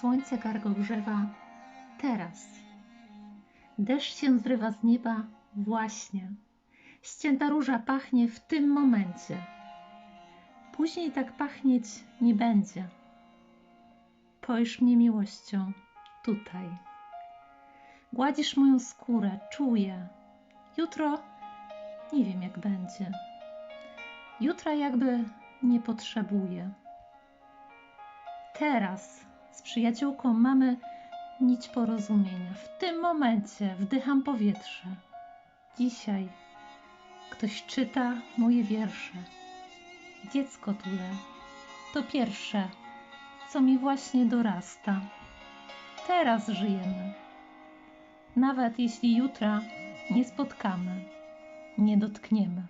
Słońce gargogrzewa teraz. Deszcz się zrywa z nieba właśnie. Ścięta róża pachnie w tym momencie. Później tak pachnieć nie będzie. Pojrz mnie miłością tutaj. Gładzisz moją skórę, czuję. Jutro nie wiem jak będzie. Jutra jakby nie potrzebuję. Teraz z przyjaciółką mamy nić porozumienia. W tym momencie wdycham powietrze. Dzisiaj ktoś czyta moje wiersze. Dziecko tule to pierwsze, co mi właśnie dorasta. Teraz żyjemy. Nawet jeśli jutra nie spotkamy, nie dotkniemy.